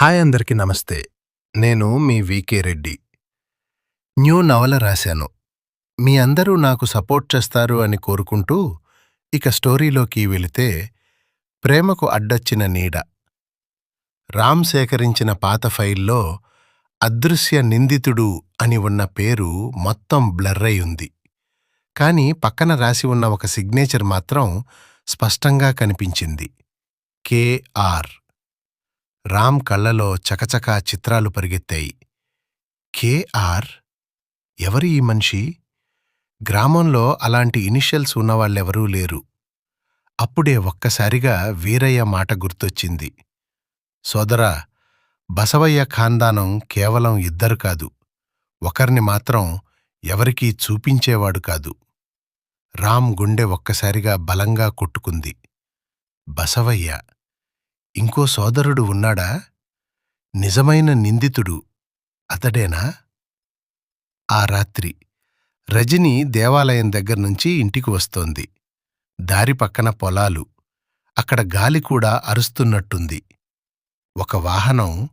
Hi అందరికీ నమస్తే. నేను మీ వికే రెడ్డి. న్యూ నవల రాశాను. మీ అందరూ నాకు సపోర్ట్ చేస్తారు అని కోరుకుంటూ ఇక స్టోరీలోకి వెళితే ప్రేమకు అడ్డొచ్చిన నీడ. రామ్ సేకరించిన పాత ఫైల్లో అదృశ్య నిందితుడు అని ఉన్న పేరు మొత్తం బ్లర్రై ఉంది. కాని పక్కన రాసి ఉన్న ఒక సిగ్నేచర్ మాత్రం స్పష్టంగా కనిపించింది. కేఆర్ రామ్ కళ్ళలో చకచకా చిత్రాలు పరిగెత్తాయి. కేఆర్ ఎవరు ఈ మనిషి? గ్రామంలో అలాంటి ఇనిషియల్స్ ఉన్నవాళ్ళెవరూ లేరు. అప్పుడే ఒక్కసారిగా వీరయ్య మాట గుర్తొచ్చింది. సోదరా బసవయ్య ఖాందానం కేవలం ఇద్దరు కాదు. ఒకర్ని మాత్రం ఎవరికీ చూపించేవాడు కాదు. రామ్ గుండె ఒక్కసారిగా బలంగా కొట్టుకుంది. బసవయ్య ఇంకో సోదరుడు ఉన్నాడా? నిజమైన నిందితుడు అతడేనా? ఆ రాత్రి రజని దేవాలయం దగ్గర్నుంచి ఇంటికి వస్తోంది. దారి పక్కన పొలాలు. అక్కడ గాలి కూడా అరుస్తున్నట్టుంది. ఒక వాహనం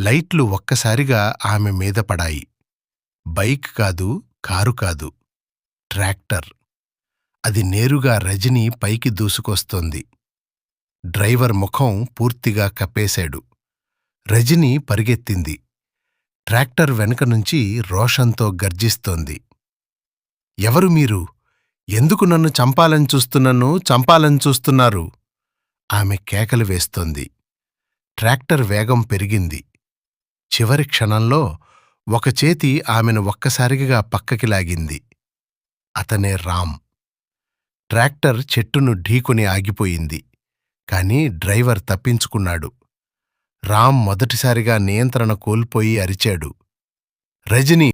లైట్లు ఒక్కసారిగా ఆమె మీద పడాయి. బైక్ కాదు కారు కాదు. ట్రాక్టర్. అది నేరుగా రజని పైకి దూసుకొస్తోంది. డ్రైవర్ ముఖం పూర్తిగా కప్పేశాడు. రజని పరిగెత్తింది. ట్రాక్టర్ వెనుక నుంచి రోషంతో గర్జిస్తోంది. ఎవరు మీరు? ఎందుకు నన్ను చంపాలని చూస్తున్నను? చంపాలని చూస్తున్నారు? ఆమె కేకలు వేస్తోంది. ట్రాక్టర్ వేగం పెరిగింది. చివరి క్షణంలో ఒక చేతి ఆమెను ఒక్కసారిగా పక్కకి లాగింది. అతనే రామ్. ట్రాక్టర్ చెట్టును ఢీకొని ఆగిపోయింది. కాని డ్రైవర్ తప్పించుకున్నాడు. రామ్ మొదటిసారిగా నియంత్రణ కోల్పోయి అరిచాడు. రజని